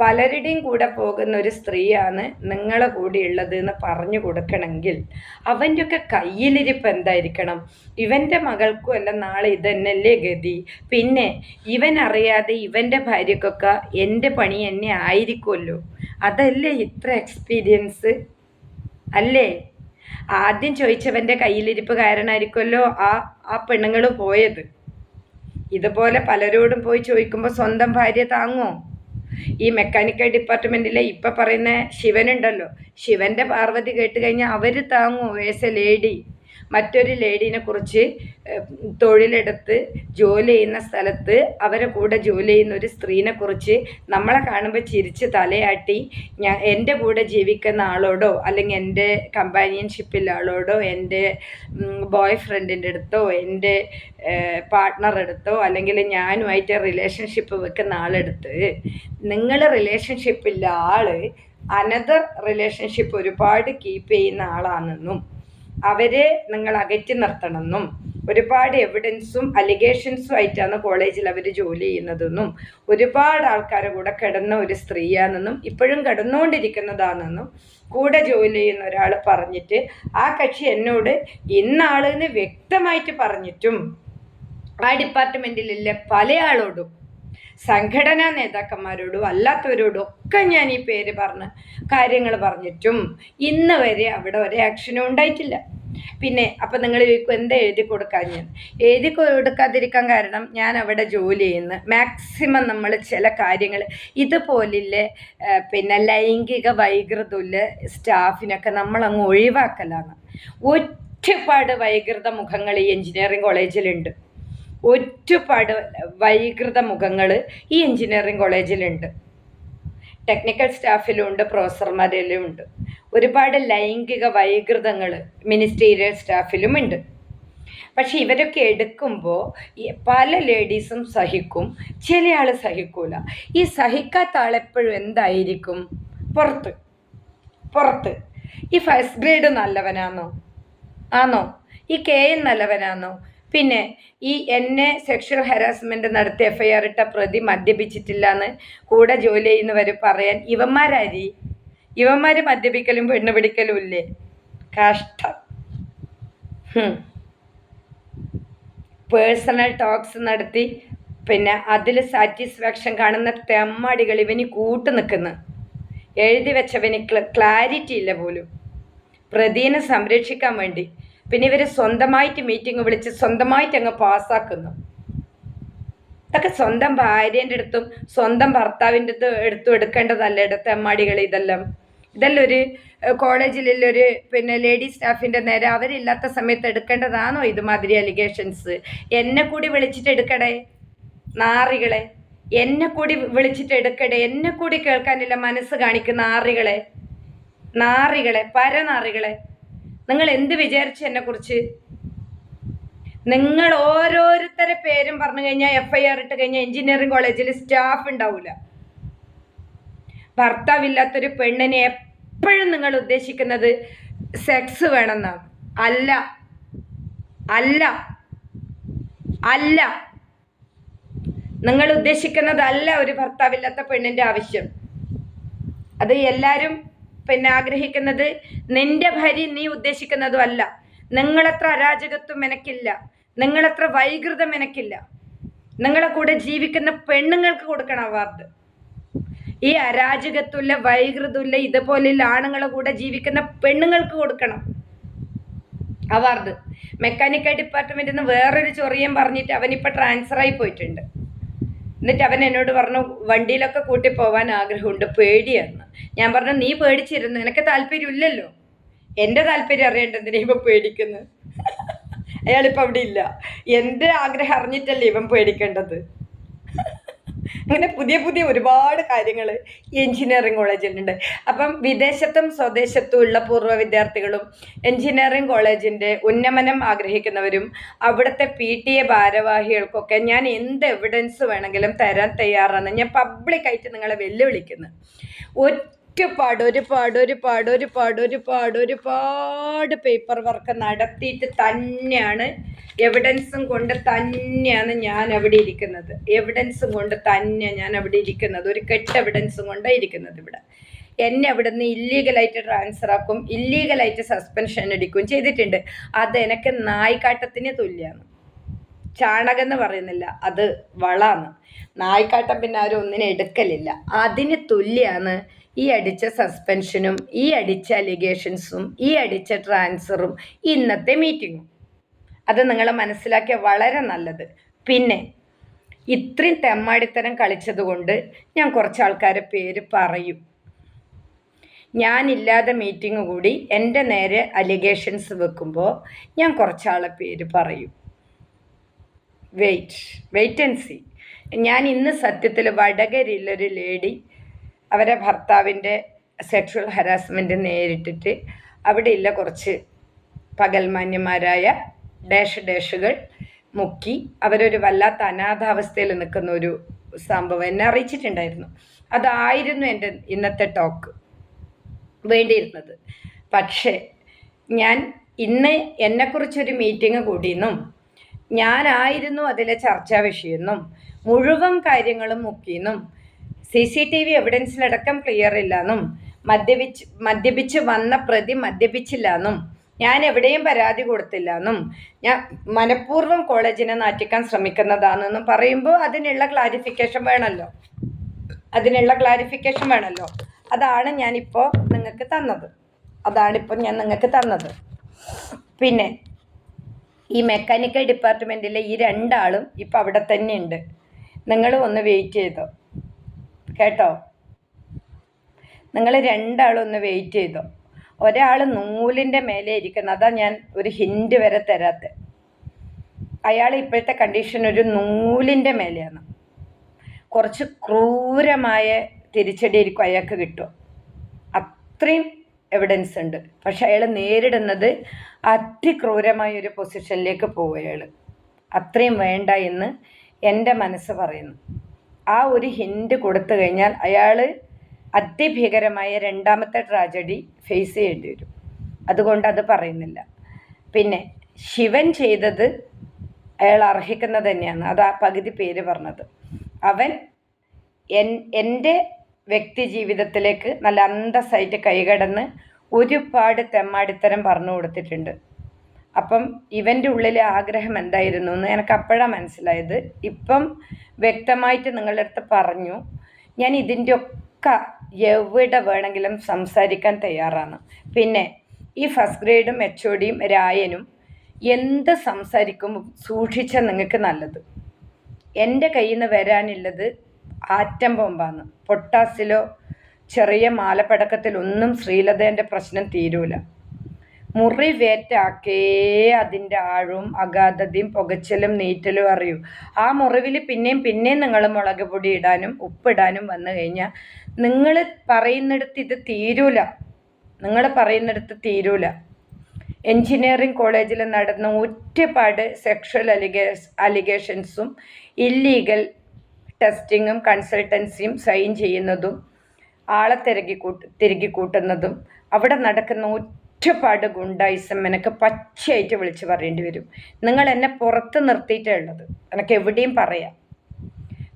A: പലരുടെയും കൂടെ പോകുന്ന ഒരു സ്ത്രീയാണ് നിങ്ങളെ കൂടെ ഉള്ളത് എന്ന് പറഞ്ഞു കൊടുക്കണമെങ്കിൽ അവന്റെയൊക്കെ കയ്യിലിരിപ്പ് എന്തായിരിക്കണം? ഇവന്റെ മകൾക്കും അല്ല നാളെ ഇതന്നല്ലേ ഗതി? പിന്നെ ഇവൻ അറിയാതെ ഇവന്റെ ഭാര്യക്കൊക്കെ എന്റെ പണി എന്നെ ആയിരിക്കുമല്ലോ. അതല്ലേ ഇത്ര എക്സ്പീരിയൻസ് അല്ലേ? ആദ്യം ചോദിച്ചവന്റെ കയ്യിലിരിപ്പ് കാരണമായിരിക്കുമല്ലോ ആ ആ പെണ്ണുങ്ങൾ പോയത്. ഇതുപോലെ പലരോടും പോയി ചോദിക്കുമ്പോൾ സ്വന്തം ഭാര്യ താങ്ങോ? ഈ മെക്കാനിക്കൽ ഡിപ്പാർട്ട്മെന്റിലെ ഇപ്പം പറയുന്ന ശിവനുണ്ടല്ലോ. ശിവന്റെ പാർവതി കേട്ട് കഴിഞ്ഞാൽ അവർ താങ്ങോ? ഏസ് എ ലേഡി മറ്റൊരു ലേഡീനെ കുറിച്ച് തൊഴിലെടുത്ത് ജോലി ചെയ്യുന്ന സ്ഥലത്ത് അവരെ കൂടെ ജോലി ചെയ്യുന്ന ഒരു സ്ത്രീനെ കുറിച്ച് നമ്മളെ കാണുമ്പോൾ ചിരിച്ച് തലയാട്ടി ഞാൻ എന്റെ കൂടെ ജീവിക്കുന്ന ആളോടോ അല്ലെങ്കിൽ എന്റെ കമ്പാനിയൻഷിപ്പിൽ ആളോടോ എന്റെ ബോയ് ഫ്രണ്ടിന്റെ അടുത്തോ എന്റെ പാർട്ട്ണർ അടുത്തോ അല്ലെങ്കിൽ ഞാനുമായിട്ട് റിലേഷൻഷിപ്പ് വെക്കുന്ന ആളെടുത്ത് നിങ്ങൾ റിലേഷൻഷിപ്പില്ല ആൾ അനദർ റിലേഷൻഷിപ്പ് ഒരുപാട് കീപ്പ് ചെയ്യുന്ന ആളാണെന്നും അവരെ നിങ്ങൾ അകറ്റി നിർത്തണമെന്നും ഒരുപാട് എവിഡൻസും അലിഗേഷൻസും ആയിട്ടാണ് കോളേജിൽ അവർ ജോലി ചെയ്യുന്നതെന്നും ഒരുപാട് ആൾക്കാരെ കൂടെ കിടന്ന ഒരു സ്ത്രീയാണെന്നും ഇപ്പോഴും കിടന്നുകൊണ്ടിരിക്കുന്നതാണെന്നും കൂടെ ജോലി ചെയ്യുന്ന ഒരാൾ പറഞ്ഞിട്ട് ആ കക്ഷി എന്നോട് ഇന്നാളെന്ന് വ്യക്തമായിട്ട് പറഞ്ഞിട്ടും ആ ഡിപ്പാർട്ട്മെന്റിലുള്ള പല ആളോടും സംഘടനാ നേതാക്കന്മാരോടും അല്ലാത്തവരോടും ഒക്കെ ഞാൻ ഈ പേര് പറഞ്ഞ് കാര്യങ്ങൾ പറഞ്ഞിട്ടും ഇന്ന് വരെ അവിടെ ഒരു ആക്ഷനും ഉണ്ടായിട്ടില്ല. പിന്നെ അപ്പം നിങ്ങൾ ചോദിക്കും എന്താ എഴുതി കൊടുക്കാൻ ഞാൻ എഴുതി കൊടുക്കാതിരിക്കാൻ കാരണം ഞാൻ അവിടെ ജോലി ചെയ്യുന്നു. മാക്സിമം നമ്മൾ ചില കാര്യങ്ങൾ ഇതുപോലുള്ള പിന്നെ ലൈംഗിക വൈകൃതമുള്ള സ്റ്റാഫിനൊക്കെ നമ്മളങ്ങ് ഒഴിവാക്കലാണ്. ഒരുപാട് വൈകൃത മുഖങ്ങൾ ഈ എഞ്ചിനീയറിംഗ് കോളേജിലുണ്ട്. ഒരുപാട് വൈകൃത മുഖങ്ങൾ ഈ എഞ്ചിനീയറിംഗ് കോളേജിലുണ്ട്. ടെക്നിക്കൽ സ്റ്റാഫിലുണ്ട് പ്രൊഫസർമാരിലും ഉണ്ട് ഒരുപാട് ലൈംഗിക വൈകൃതങ്ങൾ മിനിസ്റ്റീരിയൽ സ്റ്റാഫിലുമുണ്ട്. പക്ഷെ ഇവരൊക്കെ എടുക്കുമ്പോൾ പല ലേഡീസും സഹിക്കും ചില ആൾ സഹിക്കൂല. ഈ സഹിക്കാത്ത ആളെപ്പോഴും എന്തായിരിക്കും? പുറത്ത്. പുറത്ത്. ഈ ഫസ്റ്റ് ഗ്രേഡ് നല്ലവനാണോ ആണോ ഈ കെ എൻ നല്ലവനാണോ പിന്നെ ഈ എന്നെ സെക്ഷൽ ഹരാസ്മെന്റ് നടത്തി എഫ് ഐ ആർ ഇട്ട പ്രതി മദ്യപിച്ചിട്ടില്ല എന്ന് കൂടെ ജോലി ചെയ്യുന്നവർ പറയാൻ ഇവന്മാരാരി? ഇവന്മാർ മദ്യപിക്കലും പെണ്ണു പിടിക്കലും ഇല്ലേ? കഷ്ടം. പേഴ്സണൽ ടോക്സ് നടത്തി പിന്നെ അതിൽ സാറ്റിസ്ഫാക്ഷൻ കാണുന്ന തെമ്മാടികൾ ഇവന് കൂട്ടു നിൽക്കുന്നു. എഴുതി വെച്ചവന് ക്ലാരിറ്റി ഇല്ല പോലും. പ്രതിനെ സംരക്ഷിക്കാൻ വേണ്ടി. പിന്നെ ഇവർ സ്വന്തമായിട്ട് മീറ്റിംഗ് വിളിച്ച് സ്വന്തമായിട്ട് അങ്ങ് പാസ്സാക്കുന്നു ഇതൊക്കെ സ്വന്തം ഭാര്യന്റെ അടുത്തും സ്വന്തം ഭർത്താവിന്റെ അടുത്ത് എടുത്തും എടുക്കേണ്ടതല്ല ഇടത്തമ്മാടികൾ ഇതെല്ലാം? ഇതെല്ലാം ഒരു കോളേജിലുള്ളൊരു പിന്നെ ലേഡി സ്റ്റാഫിന്റെ നേരെ അവരില്ലാത്ത സമയത്ത് എടുക്കേണ്ടതാണോ ഇതുമാതിരി അലിഗേഷൻസ് എന്നെ കൂടി വിളിച്ചിട്ട് എടുക്കടേ നാറികളെ. എന്നെ കൂടി വിളിച്ചിട്ട് എടുക്കടേ. എന്നെ കൂടി കേൾക്കാനില്ല മനസ്സ് കാണിക്കുന്ന ആറികളെ. നാറികളെ പരനാറികളെ. നിങ്ങൾ എന്ത് വിചാരിച്ചു എന്നെക്കുറിച്ച്? നിങ്ങൾ ഓരോരുത്തരെ പേരും പറഞ്ഞു കഴിഞ്ഞാൽ എഫ് ഐ ആർ ഇട്ട് കഴിഞ്ഞാൽ എഞ്ചിനീയറിംഗ് കോളേജിൽ സ്റ്റാഫ് ഉണ്ടാവില്ല ഭർത്താവില്ലാത്തൊരു പെണ്ണിനെ എപ്പോഴും നിങ്ങൾ ഉദ്ദേശിക്കുന്നത് സെക്സ് വേണമെന്നാണ്. അല്ല. അല്ല. അല്ല. നിങ്ങൾ ഉദ്ദേശിക്കുന്നതല്ല ഒരു ഭർത്താവില്ലാത്ത പെണ്ണിന്റെ ആവശ്യം. അത് എല്ലാവരും പിന്നെ ആഗ്രഹിക്കുന്നത് നിന്റെ ഭാര്യ നീ ഉദ്ദേശിക്കുന്നതും അല്ല നിങ്ങളത്ര അരാജകത്വം എനക്കില്ല. നിങ്ങളത്ര വൈകൃതം എനക്കില്ല. നിങ്ങളെ കൂടെ ജീവിക്കുന്ന പെണ്ണുങ്ങൾക്ക് കൊടുക്കണം അവാർഡ്. ഈ അരാജകത്വമില്ല വൈകൃതമില്ല ഇതുപോലെയുള്ള ആണുങ്ങളെ കൂടെ ജീവിക്കുന്ന പെണ്ണുങ്ങൾക്ക് കൊടുക്കണം അവാർഡ്. മെക്കാനിക്കൽ ഡിപ്പാർട്ട്മെന്റിൽ നിന്ന് വേറൊരു ചൊറിയം പറഞ്ഞിട്ട് അവനിപ്പോൾ ട്രാൻസ്ഫറായി പോയിട്ടുണ്ട്. എന്നിട്ട് അവൻ എന്നോട് പറഞ്ഞു വണ്ടിയിലൊക്കെ കൂട്ടി പോകാൻ ആഗ്രഹമുണ്ട് പേടിയെന്ന് ഞാൻ പറഞ്ഞു നീ പേടിച്ചിരുന്നു എനിക്ക് താല്പര്യമില്ലല്ലോ. എന്റെ താല്പര്യം അറിയേണ്ടതിനെ ഇവൻ പേടിക്കുന്നു. അയാളിപ്പോൾ അവിടെ ഇല്ല. എന്റെ ആഗ്രഹം അറിഞ്ഞിട്ടല്ലേ ഇവൻ പേടിക്കേണ്ടത്. അങ്ങനെ പുതിയ പുതിയ ഒരുപാട് കാര്യങ്ങൾ എഞ്ചിനീയറിംഗ് കോളേജിലുണ്ട്. അപ്പം വിദേശത്തും സ്വദേശത്തും ഉള്ള പൂർവ വിദ്യാർത്ഥികളും എഞ്ചിനീയറിംഗ് കോളേജിന്റെ ഉന്നമനം ആഗ്രഹിക്കുന്നവരും അവിടുത്തെ പി ടി എ ഭാരവാഹികൾക്കൊക്കെ ഞാൻ എന്ത് എവിഡൻസ് വേണമെങ്കിലും തരാൻ തയ്യാറാണ്. ഞാൻ പബ്ലിക്കായിട്ട് നിങ്ങളെ വെല്ലുവിളിക്കുന്നു. ഒരുപാട് ഒരുപാട് ഒരുപാട് ഒരുപാട് ഒരുപാട് ഒരുപാട് പേപ്പർ വർക്ക് നടത്തിയിട്ട് തന്നെയാണ് എവിഡൻസും കൊണ്ട് തന്നെയാണ് ഞാൻ അവിടെ ഇരിക്കുന്നത് എവിഡൻസും കൊണ്ട് തന്നെ ഞാൻ അവിടെ ഇരിക്കുന്നത്. ഒരു കെട്ട് എവിഡൻസും കൊണ്ടേ ഇരിക്കുന്നത് ഇവിടെ. എന്നെ അവിടെ നിന്ന് ഇല്ലീഗലായിട്ട് ട്രാൻസ്ഫർ ആക്കും ഇല്ലീഗലായിട്ട് സസ്പെൻഷൻ എടുക്കും ചെയ്തിട്ടുണ്ട്. അത് എനിക്ക് നായ്ക്കാട്ടത്തിന് തുല്യമാണ് ചാണകം എന്ന് പറയുന്നില്ല അത് വളാണ്. നായ്ക്കാട്ടം പിന്നെ ആരും ഒന്നിനെ എടുക്കലില്ല. അതിന് തുല്യമാണ് ഈ അടിച്ച സസ്പെൻഷനും ഈ അടിച്ച അലിഗേഷൻസും ഈ അടിച്ച ട്രാൻസ്ഫറും ഇന്നത്തെ മീറ്റിങ്ങും അത് നിങ്ങൾ മനസ്സിലാക്കിയ വളരെ നല്ലത്. പിന്നെ ഇത്രയും തെമ്മാടിത്തരം കളിച്ചതുകൊണ്ട് ഞാൻ കുറച്ച് ആൾക്കാരെ പേര് പറയും. ഞാനില്ലാതെ മീറ്റിംഗ് കൂടി എന്റെ നേരെ അലിഗേഷൻസ് വെക്കുമ്പോൾ ഞാൻ കുറച്ചാളെ പേര് പറയും. വെയിറ്റ് വെയിറ്റ് ആൻഡ് ഞാൻ ഇന്ന് സത്യത്തിൽ വടകരയിലൊരു ലേഡി അവരെ ഭർത്താവിന്റെ സെക്ഷൽ ഹരാസ്മെന്റ് നേരിട്ടിട്ട് അവിടെ ഇല്ല കുറച്ച് പകൽമാന്യന്മാരായ ഡാഷ് ഡാഷുകൾ മുക്കി അവരൊരു വല്ലാത്ത അനാഥാവസ്ഥയിൽ നിൽക്കുന്ന ഒരു സംഭവം എന്നെ അറിയിച്ചിട്ടുണ്ടായിരുന്നു. അതായിരുന്നു എന്റെ ഇന്നത്തെ ടോക്ക് വേണ്ടിയിരുന്നത്. പക്ഷേ ഞാൻ ഇന്ന് എന്നെക്കുറിച്ചൊരു മീറ്റിംഗ് കൂടിയെന്നും ഞാനായിരുന്നു അതിലെ ചർച്ചാ വിഷയമെന്നും മുഴുവൻ കാര്യങ്ങളും മുക്കിയെന്നും സി സി ടി വി എവിഡൻസിലടക്കം ക്ലിയർ ഇല്ലെന്നും മദ്യപിച്ച് മദ്യപിച്ച് വന്ന പ്രതി മദ്യപിച്ചില്ല എന്നും ഞാൻ എവിടെയും പരാതി കൊടുത്തില്ലെന്നും ഞാൻ മനഃപൂർവം കോളേജിനെ നാറ്റിക്കാൻ ശ്രമിക്കുന്നതാണെന്നും പറയുമ്പോൾ അതിനുള്ള ക്ലാരിഫിക്കേഷൻ വേണമല്ലോ അതിനുള്ള ക്ലാരിഫിക്കേഷൻ വേണമല്ലോ അതാണ് ഞാനിപ്പോൾ നിങ്ങൾക്ക് തന്നത്. അതാണിപ്പോൾ ഞാൻ നിങ്ങൾക്ക് തന്നത്. പിന്നെ ഈ മെക്കാനിക്കൽ ഡിപ്പാർട്ട്മെന്റിലെ ഈ രണ്ടാളും ഇപ്പം അവിടെ തന്നെ ഉണ്ട് നിങ്ങൾ ഒന്ന് വെയിറ്റ് ചെയ്തോ? കേട്ടോ? നിങ്ങൾ രണ്ടാളൊന്ന് വെയിറ്റ് ചെയ്തോ. ഒരാൾ നൂലിന്റെ മേലെ ഇരിക്കുന്നത് അതാ ഞാൻ ഒരു ഹിൻഡ് വരെ തരാത്ത. അയാൾ ഇപ്പോഴത്തെ കണ്ടീഷൻ ഒരു നൂലിന്റെ മേലെയാണ്. കുറച്ച് ക്രൂരമായ തിരിച്ചടിയായിരിക്കും അയാൾക്ക് കിട്ടും അത്രയും എവിഡൻസ് ഉണ്ട്. പക്ഷെ അയാൾ നേരിടുന്നത് അതിക്രൂരമായ ഒരു പൊസിഷനിലേക്ക് അയാൾ അത്രയും വേണ്ട എന്ന് എന്റെ മനസ്സ് പറയുന്നു. ആ ഒരു ഹിന്റ് കൊടുത്തു കഴിഞ്ഞാൽ അയാൾ അതിഭീകരമായ രണ്ടാമത്തെ ട്രാജഡി ഫേസ് ചെയ്യേണ്ടി വരും. അതുകൊണ്ട് അത് പറയുന്നില്ല. പിന്നെ ശിവൻ ചെയ്തത് അയാൾ അർഹിക്കുന്നത് തന്നെയാണ്. അത് ആ പകുതി പേര് പറഞ്ഞത്. അവൻ എൻ എന്റെ വ്യക്തി ജീവിതത്തിലേക്ക് നല്ല അന്തസ്സായിട്ട് കൈകടന്ന് ഒരുപാട് തെമ്മാടിത്തരം പറഞ്ഞു കൊടുത്തിട്ടുണ്ട്. അപ്പം ഇവന്റെ ഉള്ളിലെ ആഗ്രഹം എന്തായിരുന്നു എന്ന് എനിക്ക് അപ്പോഴാണ് മനസ്സിലായത്. ഇപ്പം വ്യക്തമായിട്ട് നിങ്ങളുടെ അടുത്ത് പറഞ്ഞു ഞാൻ ഇതിന്റെ ഒക്കെ എവിടെ വേണമെങ്കിലും സംസാരിക്കാൻ തയ്യാറാണ്. പിന്നെ ഈ ഫസ്റ്റ് ഗ്രേഡും എച്ച് ഒ ഡിയും രായനും എന്ത് സംസാരിക്കുമ്പോൾ സൂക്ഷിച്ചാൽ നിങ്ങൾക്ക് നല്ലത്. എന്റെ കയ്യിൽ നിന്ന് വരാനുള്ളത് ആറ്റം ബോംബാണ്. പൊട്ടാസിലോ ചെറിയ മാലപ്പടക്കത്തിലൊന്നും ശ്രീലതേന്റെ പ്രശ്നം തീരൂല. മുറിവേറ്റാക്കേ അതിന്റെ ആഴും അഗാധതയും പുകച്ചലും നീറ്റലും അറിയൂ. ആ മുറിവിൽ പിന്നെയും പിന്നെയും നിങ്ങൾ മുളക് പൊടി ഇടാനും ഉപ്പിടാനും വന്നു കഴിഞ്ഞാൽ നിങ്ങൾ പറയുന്നിടത്ത് ഇത് തീരൂല. നിങ്ങൾ പറയുന്നിടത്ത് തീരൂല. എഞ്ചിനീയറിംഗ് കോളേജിൽ നടന്ന ഒറ്റപ്പാട് സെക്ഷൽ അലിഗേ അലിഗേഷൻസും ഇല്ലീഗൽ ടെസ്റ്റിങ്ങും കൺസൾട്ടൻസിയും സൈൻ ചെയ്യുന്നതും ആളെ തിരക്കി കൂട്ട് തിരികെ കൂട്ടുന്നതും അവിടെ നടക്കുന്ന ഒറ്റപ്പാട് ഗുണ്ടായിസം എനിക്ക് പച്ചയായിട്ട് വിളിച്ച് പറയേണ്ടി വരും. നിങ്ങൾ എന്നെ പുറത്ത് നിർത്തിയിട്ടേ ഉള്ളത്. എനിക്ക് എവിടെയും പറയാം.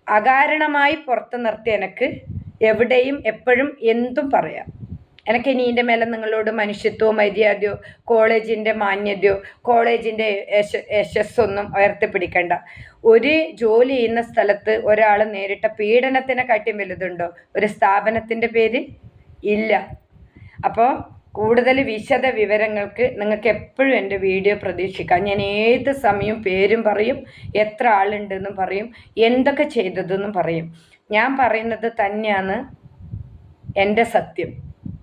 A: അകാരണമായി പുറത്ത് നിർത്തി എനിക്ക് എവിടെയും എപ്പോഴും എന്തും പറയാം. എനിക്ക് ഇനി ഇതിന്റെ മേലെ നിങ്ങളോട് മനുഷ്യത്വമോ മര്യാദയോ കോളേജിന്റെ മാന്യതയോ കോളേജിന്റെ യശ യശസ്സൊന്നും ഉയർത്തിപ്പിടിക്കണ്ട. ഒരു ജോലി ചെയ്യുന്ന സ്ഥലത്ത് ഒരാൾ നേരിട്ട പീഡനത്തിനെ കാട്ടിയും വലുതുണ്ടോ? ഒരു സ്ഥാപനത്തിന്റെ പേര് ഇല്ല. അപ്പോൾ കൂടുതൽ വിശദ വിവരങ്ങൾക്ക് നിങ്ങൾക്ക് എപ്പോഴും എന്റെ വീഡിയോ പ്രതീക്ഷിക്കാം. ഞാൻ ഏത് സമയം പേരും പറയും എത്ര ആളുണ്ടെന്നും പറയും എന്തൊക്കെ ചെയ്തതെന്നും പറയും. ഞാൻ പറയുന്നത് തന്നെയാണ് എന്റെ സത്യം.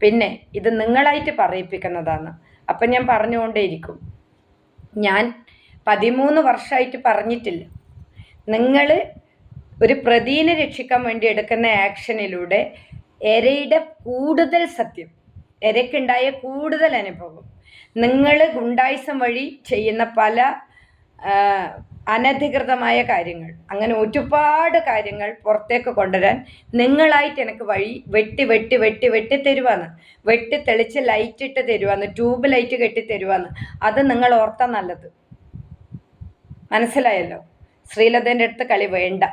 A: പിന്നെ ഇത് നിങ്ങളായിട്ട് പറയിപ്പിക്കുന്നതാണ്. അപ്പം ഞാൻ പറഞ്ഞുകൊണ്ടേയിരിക്കും. ഞാൻ പതിമൂന്ന് വർഷമായിട്ട് പറഞ്ഞിട്ടില്ല. നിങ്ങൾ ഒരു പ്രതിനെ രക്ഷിക്കാൻ വേണ്ടി എടുക്കുന്ന ആക്ഷനിലൂടെ എരയുടെ കൂടുതൽ സത്യം. എരയ്ക്കുണ്ടായ കൂടുതൽ അനുഭവം. നിങ്ങൾ ഗുണ്ടായിസം വഴി ചെയ്യുന്ന പല അനധികൃതമായ കാര്യങ്ങൾ അങ്ങനെ ഒരുപാട് കാര്യങ്ങൾ പുറത്തേക്ക് കൊണ്ടുവരാൻ നിങ്ങളായിട്ട് എനിക്ക് വഴി വെട്ടി വെട്ടി വെട്ടി വെട്ടി തരുവാന്ന് വെട്ടി തെളിച്ച് ലൈറ്റ് ഇട്ട് തരുവാന്ന് ട്യൂബ് ലൈറ്റ് കെട്ടി തരുവാന്ന് അത് നിങ്ങൾ ഓർത്താൽ നല്ലത്. മനസ്സിലായല്ലോ? ശ്രീലതേന്റെ അടുത്ത് കളി വേണ്ട.